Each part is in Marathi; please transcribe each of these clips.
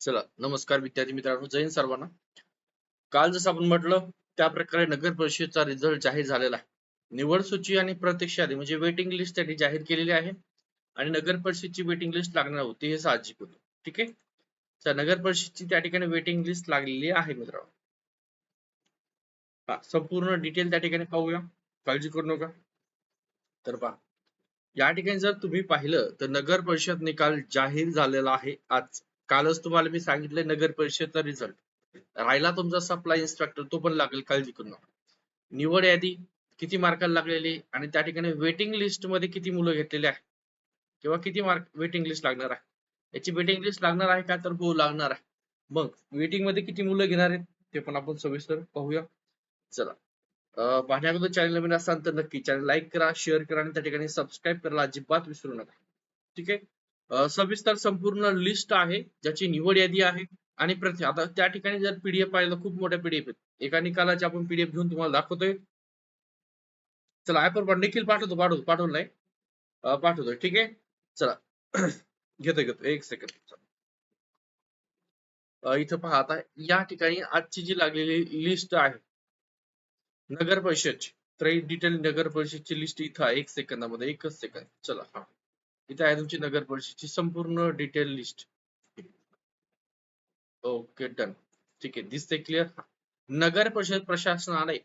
चला नमस्कार विद्यार्थी मित्रांनो जैन सर्वांना. काल जसं आपण म्हटलं त्या प्रकारे नगर परिषदेचा रिझल्ट जाहीर झालेला आहे. निवड सूची आणि प्रत्यक्ष यादी म्हणजे वेटिंग लिस्ट त्यांनी जाहीर केलेली आहे. आणि नगर परिषदची वेटिंग लिस्ट लागणार होती हे साहजिक होतं. ठीक आहे? तर नगर परिषदची त्या ठिकाणी वेटिंग लिस्ट लागलेली आहे मित्रांनो. हा संपूर्ण डिटेल त्या ठिकाणी पाहूया. काळजी करू नका. तर पहा या ठिकाणी जर तुम्ही पाहिलं तर नगर परिषद निकाल जाहीर झालेला आहे आज. कालच तुम्हाला मी सांगितलं नगर परिषदचा रिझल्ट राहिला तुमचा सप्लाय इन्स्ट्रक्टर तो पण लागेल काळजी करू नका निवड यादी किती मार्काला लागलेली आणि त्या ठिकाणी वेटिंग लिस्टमध्ये किती मुलं घेतलेली आहे? किंवा किती मार्क वेटिंग लिस्ट लागणार आहे? याची वेटिंग लिस्ट लागणार आहे का? तर हो लागणार आहे. मग वेटिंगमध्ये किती मुलं घेणार आहेत? ते पण आपण सविस्तर पाहूया. चला. अं, पाहण्याअगोदर चॅनल नवीन असाल तर नक्की चॅनल लाईक करा शेअर करा आणि त्या ठिकाणी सबस्क्राईब करायला अजिबात विसरू नका. ठीक आहे? सविस्तर संपूर्ण लिस्ट आहे ज्याची निवड यादी आहे. आणि प्रति आता त्या ठिकाणी जर पीडीएफ पाहिलं खूप मोठ्या पीडीएफ आहेत. एका निकालाची आपण पीडीएफ घेऊन तुम्हाला दाखवतोय. चला ऍपवर निखिल पाठवतो पाठवतो पाठवलं नाही. पाठवतोय ठीक आहे? चला घेतोय घेतो एक सेकंद इथं पहा आता या ठिकाणी आजची जी लागलेली लिस्ट आहे नगर परिषदची. तर डिटेल नगर परिषदची लिस्ट इथं आहे. एक सेकंदामध्ये एकच सेकंद चला हा. इथे आहे तुमची नगर परिषदची संपूर्ण डिटेल लिस्ट ओके डन ठीक आहे दिसते क्लिअर नगर परिषद प्रशासनालय.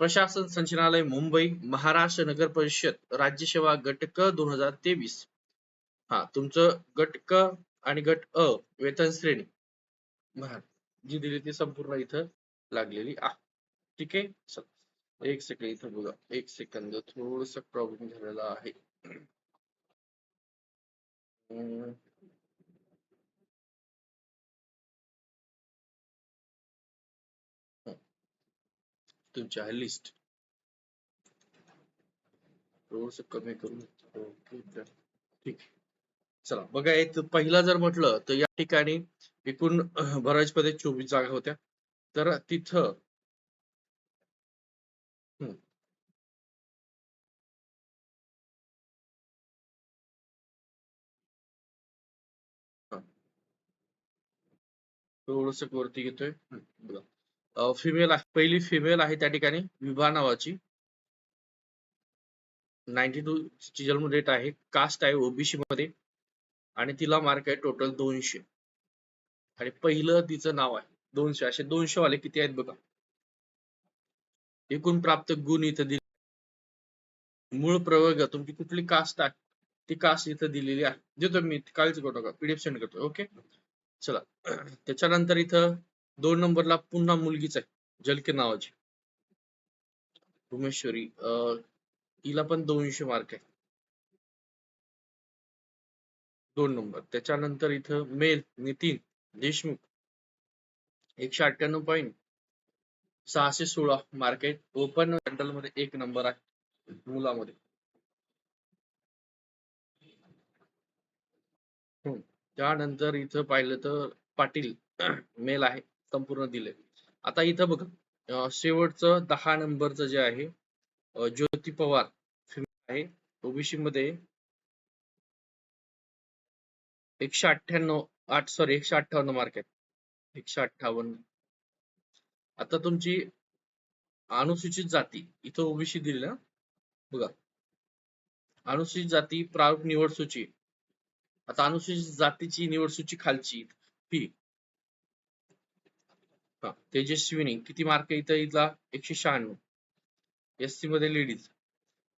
प्रशासन संचालनालय मुंबई महाराष्ट्र नगर परिषद राज्य सेवा गट क दोन हजार तेवीस. हा तुमचं गट क आणि गट अ वेतन श्रेणी. महार जी दिली ती संपूर्ण इथं लागलेली आहे ठीक आहे एक सेकंड इथं बघा. एक सेकंद थोडस प्रॉब्लेम झालेला आहे. तुमच्या लिस्ट थोडस कमी करून ओके ठीक. चला बघा एक पहिला जर म्हटलं तर या ठिकाणी एकूण अह, भराजमध्ये चोवीस जागा होत्या. तर तिथं थोडस वरती घेतोय. बघा. फिमेल पहिली फिमेल आहे त्या ठिकाणी. विभा नावाची. नाईन्टी टू ची जन्म डेट आहे. कास्ट आहे ओबीसी मध्ये आणि तिला मार्क आहे टोटल दोनशे. आणि पहिलं तिचं नाव आहे. दोनशे. असे दोनशे वाले किती आहेत बघा. एकूण प्राप्त गुण इथं दिले. मूळ प्रवर्ग तुमची कुठली कास्ट आहे ती कास्ट इथं दिलेली आहे. देतो मी. कालच करू का पीडीएफ सेंड करतो. ओके चला. त्याच्यानंतर इथं दोन नंबरला पुन्हा मुलगीच आहे जलके नावाची. भुमेश्वरी अं, पण दोनशे मार्क आहे. दोन नंबर. त्याच्यानंतर इथं मेल नितीन देशमुख. एकशे अठ्ठ्याण्णव पॉईंट सहाशे सोळा मार्केट ओपन जनरलमध्ये एक नंबर आहे मुलामध्ये. त्यानंतर इथं पाहिलं तर पाटील मेल आहे संपूर्ण दिले आता इथं बघा शेवटचं दहा नंबरचं जे आहे ज्योती पवार आहे. ओबीसी मध्ये एकशे अठ्ठ्याण्णव आठ सॉरी एकशे अठ्ठावन्न मार्क आहेत. एकशे अठ्ठावन्न. आता तुमची अनुसूचित जाती इथं ओबीसी दिली ना? बघा. अनुसूचित जाती प्रारूप निवड सूची आता अनुसूचित जातीची निवड सूची खालची फी हा तेजस्विनी किती मार्क इथं इथला? एकशे शहाण्णव. एस सी मध्ये लेडीज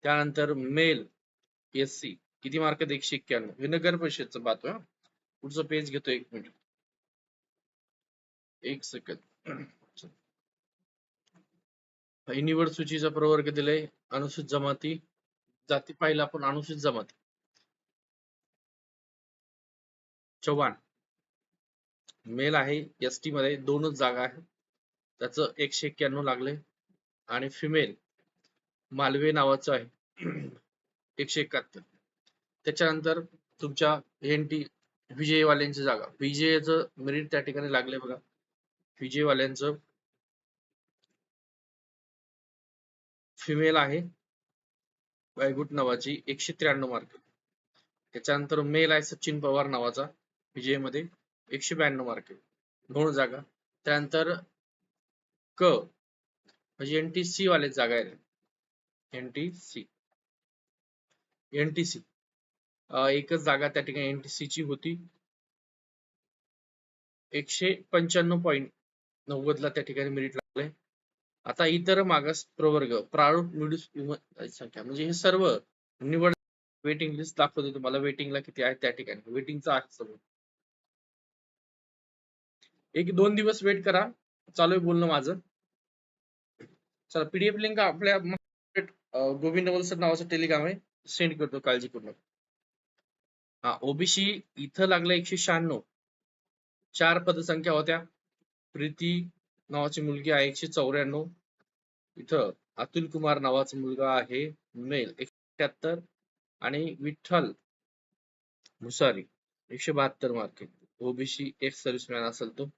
त्यानंतर मेल एस सी किती मार्क आहेत? एकशे एक्क्याण्णव. हे नगर परिषदचं पाहतोय पुढचं पेज घेतो एक मिनिट एक सेकंद निवड सूचीचा प्रवर्ग दिलाय अनुसूचित जमाती. जाती पाहिलं आपण अनुसूचित जमाती. चव्हाण. मेल आहे एस टी मध्ये दोनच जागा आहे त्याचं एकशे एक्क्याण्णव लागले आणि फिमेल मालवे नावाचं आहे. एकशे एकाहत्तर. त्याच्यानंतर तुमच्या एन टी विजयवाल्यांची जागा. विजयचं मेरिट त्या ठिकाणी लागले बघा. विजयवाल्यांचं फिमेल आहे. वायगुट नावाची एकशे त्र्याण्णव मार्क त्याच्यानंतर मेल आहे सचिन पवार नावाचा. जे मध्ये एकशे ब्याण्णव मार्क दोन जागा. त्यानंतर क म्हणजे एनटीसी वाले जागा आहेत. एनटीसी एनटीसी एकच जागा त्या ठिकाणी एनटीसी ची होती. एकशे पंच्याण्णव पॉईंट नव्वद ला त्या ठिकाणी मेरिट लागले. आता इतर मागास प्रवर्ग प्रारूप निवड संख्या. म्हणजे हे सर्व निवड वेटिंग लिस्ट दाखवते तुम्हाला. वेटिंगला किती आहे त्या ठिकाणी. वेटिंगचा आहे सर्व एक दोन दिवस वेट करा. चालू आहे बोलणं माझं. चला पीडीएफ लिंक आपल्या गोविंद वलसर नावाचं टेलिग्राम आहे. सेंड करतो काळजी करू नका. हा ओबीसी इथं लागलं एकशे शहाण्णव. चार पदसंख्या होत्या. प्रीती नावाची मुलगी आहे एकशे चौऱ्याण्णव. इथं अतुल कुमार नावाचा मुलगा आहे मेल एकशे आणि विठ्ठल मुसारी एकशे बहात्तर मार्क ओबीसी एक्स सर्व्हिसमॅन असेल तो.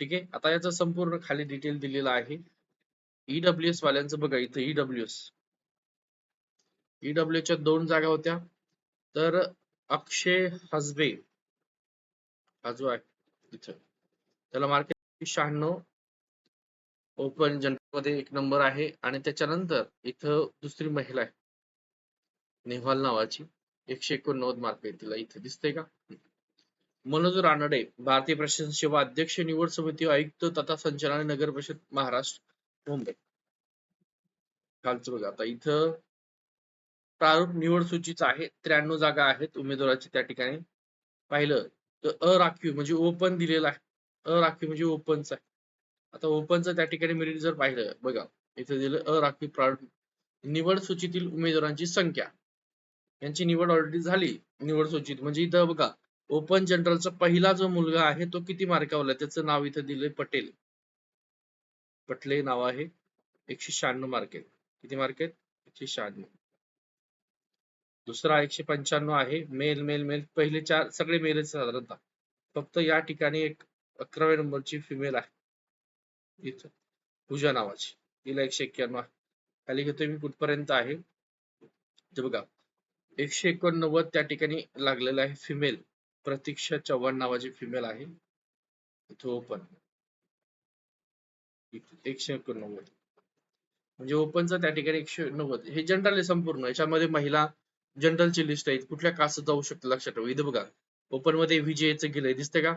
ठीक आहे? आता याचा संपूर्ण खाली डिटेल दिलेला आहे. ईडब्ल्यू एस वाल्यांचं बघा इथं ईडब्ल्यू एस ईडब्ल्यू च्या दोन जागा होत्या. तर अक्षय हजबे हा जो आहे इथं त्याला मार्केट शहाण्णव ओपन जनरलमध्ये एक नंबर आहे. आणि त्याच्यानंतर इथं दुसरी महिला आहे. नेहवाल नावाची. एकशे एकोणनव्वद मार्क आहे तिला इथे दिसते का? मनोज रानडे भारतीय प्रशासन सेवा अध्यक्ष निवड समिती आयुक्त तथा संचालक नगर परिषद महाराष्ट्र मुंबई. खालचं बघा आता इथं प्रारूप निवड सूचीच आहे. त्र्याण्णव जागा आहेत उमेदवाराची त्या ठिकाणी. पाहिलं तर अराखीव म्हणजे ओपन दिलेला आहे. अराखीव म्हणजे ओपनच आहे. आता ओपनचं त्या ठिकाणी मेरिट जर पाहिलं बघा इथं दिलं अराखीव प्रारूप. निवड सूचीतील उमेदवारांची संख्या. यांची निवड ऑलरेडी झाली निवड सूचीत. म्हणजे इथं बघा ओपन जनरलचा पहिला जो मुलगा आहे तो किती मार्कावला त्याचं नाव इथं दिलंय पटेल. पटले नाव आहे. एकशे शहाण्णव मार्क आहेत. किती मार्क आहेत? एकशे शहाण्णव. दुसरा एकशे पंच्याण्णव आहे. Male male male. पहिले चार सगळे मेल साधारणतः. फक्त या ठिकाणी एक अकराव्या नंबरची फिमेल आहे. इथं. पूजा नावाची. तिला एकशे एक्क्याण्णव खाली घेतोय मी कुठपर्यंत आहे. ते बघा. एकशे एकोणनव्वद त्या ठिकाणी लागलेलं आहे फिमेल प्रतीक्षा चव्हाण नावाची फिमेल आहे. इथे ओपन एकशे एकोणनव्वद. म्हणजे ओपनचं त्या ठिकाणी एकशे नव्वद. हे जनरल आहे संपूर्ण. याच्यामध्ये महिला जनरलची लिस्ट आहे कुठल्या कास्ट जाऊ शकते? लक्षात ठेवा. इथं बघा. ओपनमध्ये व्हीजेचं गेलंय दिसतंय का?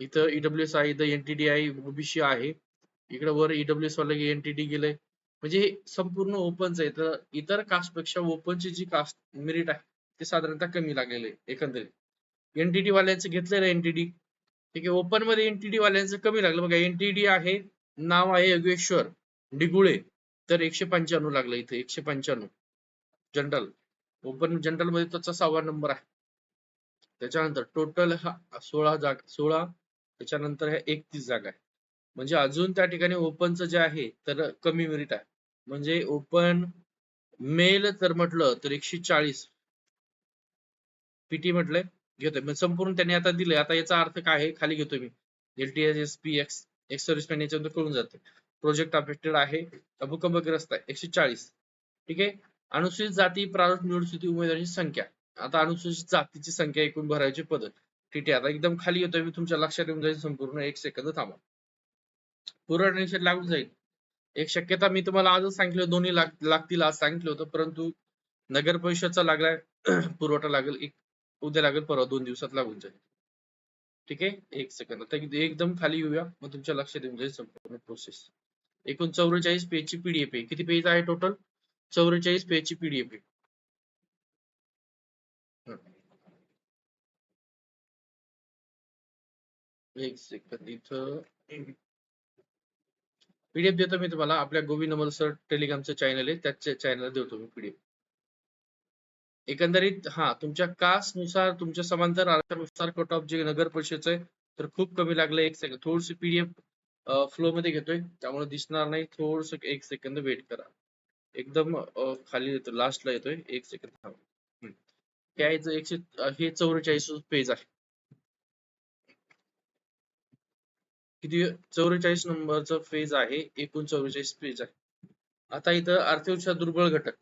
इथं ईडब्ल्यूएस आहे इथं एनटीडी आहे ओबीसी आहे. इकडे वर ईडब्ल्यूएस वाला एनटीडी गेलंय. म्हणजे हे संपूर्ण ओपनच आहे. तर इतर कास्टपेक्षा ओपनची जी कास्ट मेरिट आहे ते साधारणतः कमी लागलेले आहे एकंदरीत. एनटीडी वाल्यांचं घेतलेलं एनटीडी ठीक आहे ओपनमध्ये एनटीडी वाल्यांचं कमी लागलं. बघा एनटीडी आहे नाव आहे योगेश्वर डिगुळे. तर एकशे पंच्याण्णव लागलं इथे एकशे पंच्याण्णव. जनरल ओपन जनरलमध्ये त्याचा सहावा नंबर आहे. त्याच्यानंतर टोटल हा सोळा जागा सोळा. त्याच्यानंतर ह्या एकतीस जागा आहे. म्हणजे अजून त्या ठिकाणी ओपनचं जे आहे तर कमी मेरिट आहे. म्हणजे ओपन मेल तर म्हटलं तर एकशे चाळीस. पीटी म्हटलंय? घेतोय. संपूर्ण त्यांनी आता दिलंय. आता याचा अर्थ काय आहे? खाली घेतोय मी. LTS S P ex ex serviceman याच्यानंतर कळून जाते प्रोजेक्ट अफेक्टेड आहे. भूकंपग्रस्त आहे? एकशे चाळीस. ठीक आहे? अनुसूचित जाती प्रारूप निवड उमेदवारांची संख्या. आता अनुसूचित जातीची संख्या एकूण भरायची पद्धत. ठीक आहे? आता एकदम खाली येतोय मी. तुमच्या लक्षात येऊन जाईल. संपूर्ण एक सेकंद थांबा. पूर्ण निषेध लागून जाईल. एक शक्यता मी तुम्हाला आजच सांगितलं. दोन्ही लागतील आज सांगितलं होतं. परंतु नगर परिषदचा लागलाय पुरवठा लागेल. एक उद्या लागेल परवा दोन दिवसात लागून जाईल. ठीक आहे? एक सेकंद आता एकदम खाली येऊया. मग तुमच्या लक्षात येऊन जाईल संपूर्ण प्रोसेस एकूण चौवेचाळीस पेजची पीडीएफ आहे. किती पेज आहे टोटल चौवेचाळीस पेजची पीडीएफ आहे. एक सेकंद इथं पीडीएफ देतो मी तुम्हाला. आपल्या गोविंद नमल सर टेलिग्रामचं चॅनल आहे. त्याच्या चॅनल देतो मी पीडीएफ एकंदरीत हा तुमच्या कास्टनुसार तुमच्या समांतर आरक्षणानुसार कट ऑफ जे नगर परिषदचं आहे तर खूप कमी लागलं एक सेकंड थोडस पीडीएफ फ्लो मध्ये घेतोय. त्यामुळे दिसणार नाही. थोडस एक सेकंद वेट करा. एकदम खाली येतो लास्टला येतोय. एक सेकंद थांब. काय एकशे हे चौवेचाळीस पेज आहे. किती चौवेचाळीस नंबरचं फेज आहे. एकूण चौवेचाळीस पेज आहे. आता इथं अर्थव्यवस्था दुर्बळ घटक.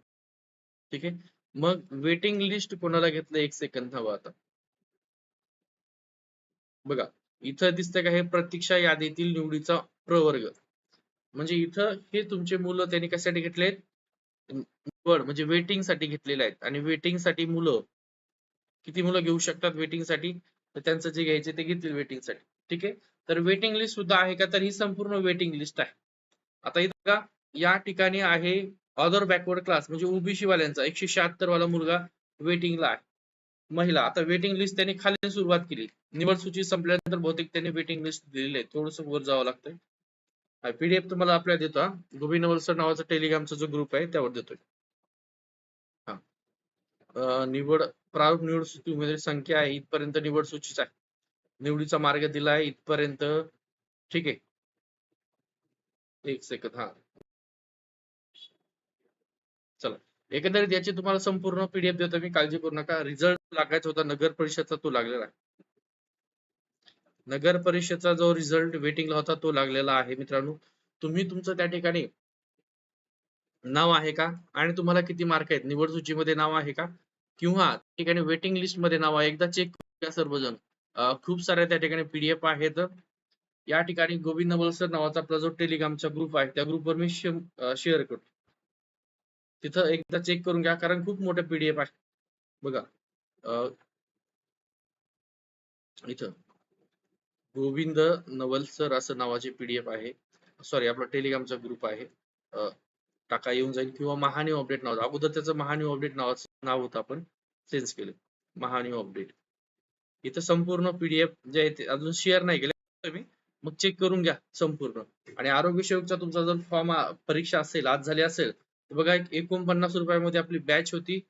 ठीक आहे? मग वेटिंग लिस्ट कोणाला घेतलं? एक सेकंद हवा आता. बघा इथं दिसतंय का हे प्रतीक्षा यादीतील निवडीचा प्रवर्ग. म्हणजे इथं हे तुमचे मुलं त्यांनी कशासाठी घेतलेत? निवड म्हणजे वेटिंगसाठी घेतलेले आहेत. आणि वेटिंगसाठी मुलं किती मुलं घेऊ शकतात वेटिंगसाठी? तर त्यांचं जे घ्यायचे ते घेतील वेटिंगसाठी. ठीक आहे? तर वेटिंग लिस्ट सुद्धा आहे का? तर ही संपूर्ण वेटिंग लिस्ट आहे. आता इथं का या ठिकाणी आहे अदर बॅकवर्ड क्लास म्हणजे ओबीसी वाल्यांचा एकशे शहात्तर वाला मुलगा वेटिंगला आहे. महिला आता वेटिंग लिस्ट त्यांनी खाली सुरुवात केली. निवड सूची संपल्यानंतर बहुतेक त्यांनी वेटिंग लिस्ट दिलेली आहे थोडस वर जावं लागतंय. पीडीएफ तुम्हाला आपल्याला देतो हा. गोविंद वलसर नावाचा टेलिग्रामचा जो ग्रुप आहे त्यावर देतोय. हा. निवड प्रारूप निवड सूची उमेदवारी संख्या आहे इथपर्यंत निवड सूचीच आहे. निवडीचा मार्ग दिला आहे इथपर्यंत. ठीक आहे. एक सेकंद हा चला एकंदरीत याची तुम्हाला संपूर्ण पीडीएफ देतो मी काळजी करू नका. रिझल्ट लागायचा होता नगर परिषदचा तो लागलेला आहे. नगर परिषदचा जो रिझल्ट वेटिंगला होता तो लागलेला आहे मित्रांनो. तुम्ही तुमचं त्या ठिकाणी नाव आहे का? आणि तुम्हाला किती मार्क आहेत? निवड सूचीमध्ये नाव आहे का? किंवा त्या ठिकाणी वेटिंग लिस्टमध्ये नाव आहे? एकदा चेक करूया सर्वजण. खूप साऱ्या त्या ठिकाणी पीडीएफ आहेत. या ठिकाणी गोविंद वलसर नावाचा आपला जो टेलिग्रामचा ग्रुप आहे. त्या ग्रुपवर मी शेअर करतो. तिथं एकदा चेक करून घ्या कारण खूप मोठं पीडीएफ आहे. बघा इथं. गोविंद नवलसर असं नावाचे पीडीएफ आहे. सॉरी आपला टेलिग्रामचा ग्रुप आहे. टाका येऊन जाईल किंवा महान्यू अपडेट नाव अगोदर त्याचं महान्यू अपडेट नावाचं नाव होतं आपण. चेंज केलं. महान्यू अपडेट इथं संपूर्ण पीडीएफ जे आहे ते अजून शेअर नाही केले. तुम्ही मग चेक करून घ्या संपूर्ण. आणि आरोग्य सेवकचा तुमचा जर फॉर्म परीक्षा असेल आज झाली असेल बघा एक एकोणपन्नास रुपयामध्ये आपली बॅच होती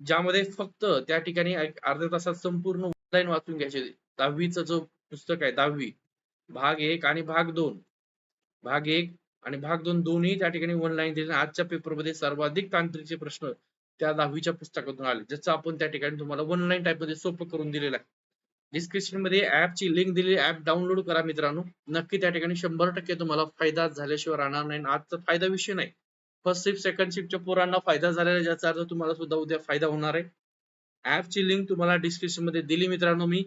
ज्यामध्ये फक्त त्या ठिकाणी अर्ध्या तासात संपूर्ण ऑनलाईन वाचून घ्यायचे दहावीचं जो पुस्तक आहे दहावी भाग एक आणि भाग दोन. भाग एक आणि भाग दोन दोन्ही त्या ठिकाणी ऑनलाईन दिले. आजच्या पेपरमध्ये सर्वाधिक तांत्रिकचे प्रश्न त्या दहावीच्या पुस्तकातून आले ज्याचं आपण त्या ठिकाणी तुम्हाला ऑनलाईन टाईपमध्ये सोपं करून दिलेलं आहे. डिस्क्रिप्शनमध्ये ऍपची लिंक दिली ऍप डाउनलोड करा मित्रांनो. नक्की त्या ठिकाणी शंभर टक्के तुम्हाला फायदा झाल्याशिवाय राहणार नाही आजचा फायदा विषय नाही. फर्स्ट शिफ्ट सेकंड शिफ्टच्या पोरांना फायदा झालेला ज्याचा अर्थ तुम्हाला सुद्धा उद्या फायदा होणार आहे. ऍपची लिंक तुम्हाला डिस्क्रिप्शनमध्ये दिली मित्रांनो मी.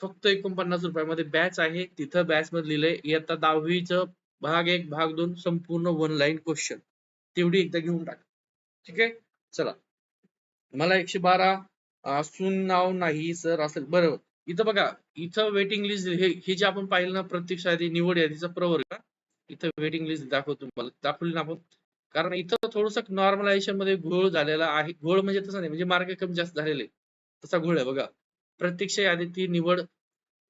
फक्त एकोणपन्नास रुपयामध्ये बॅच आहे. तिथं बॅच मध्ये लिहिलंय इयत्ता दहावीचं भाग एक भाग दोन संपूर्ण वन लाईन क्वेश्चन तेवढी एकदा घेऊन टाका. ठीक आहे? चला. मला एकशे बारा असून नाव नाही सर असेल. बरोबर इथं बघा इथं वेटिंग लिस्ट हे हे जे आपण पाहिलं ना प्रत्यक्ष यादी निवड यादीचा प्रवर्ग. इथं वेटिंग लिस्ट दाखवतो तुम्हाला. दाखवली ना आपण? कारण इथं थोडस नॉर्मलायझेशनमध्ये घोळ झालेला आहे. घोळ म्हणजे तसं नाही म्हणजे मार्ग कमी जास्त झालेले. तसा घोळ आहे बघा. प्रत्यक्ष यादीतील निवड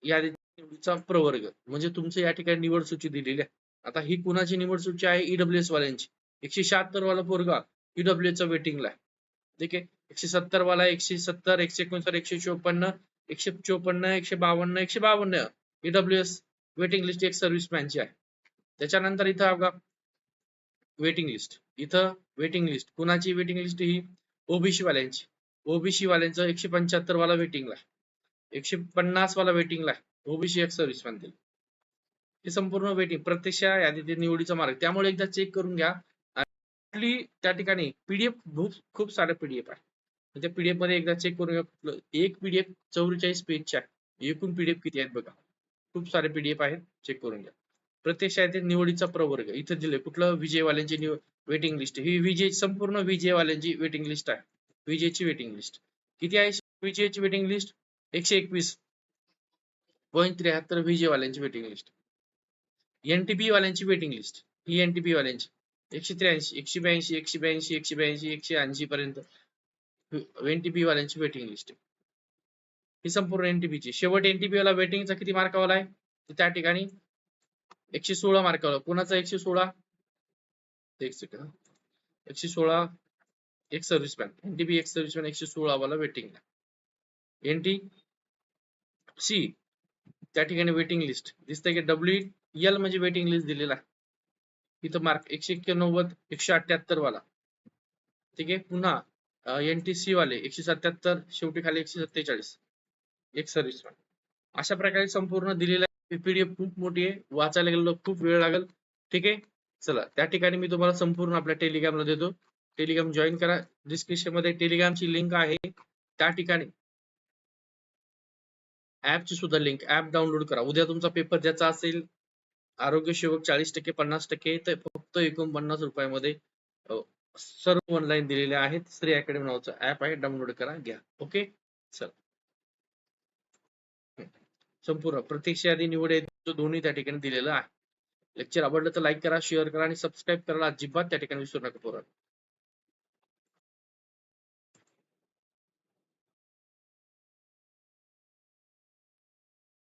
यादी निवडीचा प्रवर्ग. म्हणजे तुमचं या ठिकाणी निवड सूची दिलेली आहे. आता ही कुणाची निवड सूची आहे? ईडब्ल्यूएस वाल्यांची. एकशे शहात्तर वाला पोरगा ईडब्ल्यू चा वेटिंगला आहे. ठीक आहे? एकशे सत्तर वाला एकशे सत्तर एकशे एकोणसत्तर एकशे चोपन्न एकशे चोपन्न एकशे बावन्न एकशे बावन्न. ईडब्ल्यूएस वेटिंग लिस्ट एक सर्व्हिसमॅनची आहे. त्याच्यानंतर इथं बघा. वेटिंग लिस्ट इथं वेटिंग लिस्ट कुणाची वेटिंग लिस्ट ही? ओबीसी वाल्यांची. ओबीसी वाल्यांचं एकशे पंच्याहत्तर वाला वेटिंगला आहे एकशे पन्नास वाला वेटिंगला ओबीसी एक सर्व्हिस दिली हे संपूर्ण वेटिंग प्रत्यक्ष यादीत निवडीचा मार्ग. त्यामुळे एकदा चेक करून घ्या. त्या ठिकाणी पीडीएफ खूप खूप सारे पीडीएफ आहे. म्हणजे पीडीएफमध्ये एकदा चेक करून घ्या. एक पीडीएफ चौवेचाळीस पेजच्या आहे एकूण पीडीएफ किती आहेत बघा. खूप सारे पीडीएफ आहेत. चेक करून घ्या. प्रत्यक्ष यादीत निवडीचा प्रवर्ग. इथं दिले कुठलं? विजयवाल्यांची वेटिंग लिस्ट ही विजय संपूर्ण विजयवाल्यांची वेटिंग लिस्ट आहे. विजयची वेटिंग लिस्ट किती आहे? विजयची वेटिंग लिस्ट एकशे एकवीस पॉईंट त्र्याहत्तर विजयवाल्यांची वेटिंग लिस्ट एनटीपी वाल्यांची वेटिंग लिस्ट ही एनटीपी वाल्यांची. एकशे त्र्याऐंशी एकशे ब्याऐंशी एकशे ब्याऐंशी एकशे ब्याऐंशी एकशे ऐंशी पर्यंत एनटीपी वाल्यांची वेटिंग लिस्ट ही संपूर्ण एनटीपीची शेवट एनटीपी वाला वेटिंगचा किती मार्कावाला आहे? तर त्या ठिकाणी एकशे सोळा मार्कावाला कोणाचा एकशे सोळा? एक सेकंड एकशे सोळा एक सर्व्हिसमॅन बी एक सर्व्हिसमॅन एकशे सोळा वाला वेटिंग एनटी सी त्या ठिकाणी वेटिंग लिस्ट दिसतंय की डब्ल्यू एल म्हणजे वेटिंग लिस्ट दिलेला. इथं मार्क एकशे एक्क्याण्णवद एकशे अठ्याहत्तर वाला. ठीक आहे? पुन्हा एन टी सी वाले एकशे सत्याहत्तर शेवटी खाली एकशे सत्तेचाळीस. एक सर्व्हिस अशा प्रकारे संपूर्ण दिलेला पीडीएफ खूप मोठी आहे. वाचायला गेलो खूप वेळ लागेल. ठीक आहे? चला त्या ठिकाणी मी तुम्हाला संपूर्ण आपल्या टेलिग्रामला देतो. टेलिग्राम जॉईन करा. डिस्क्रिप्शनमध्ये टेलिग्रामची लिंक आहे. त्या ठिकाणी ऍपची सुद्धा लिंक ऍप डाउनलोड करा. उद्या तुमचा पेपर ज्याचा असेल आरोग्य सेवक चाळीस टक्के पन्नास टक्के तर फक्त एकोणपन्नास रुपयामध्ये सर्व ऑनलाईन दिलेले आहेत. श्री अकॅडमी नावाचं ऍप आहे. डाउनलोड करा घ्या. ओके चल. संपूर्ण. प्रत्यक्ष यादी निवड यादी दोन्ही त्या ठिकाणी दिलेलं आहे. लेक्चर आवडलं तर लाईक करा शेअर करा आणि सबस्क्राईब करायला अजिबात त्या ठिकाणी विसरू नका पोरांनो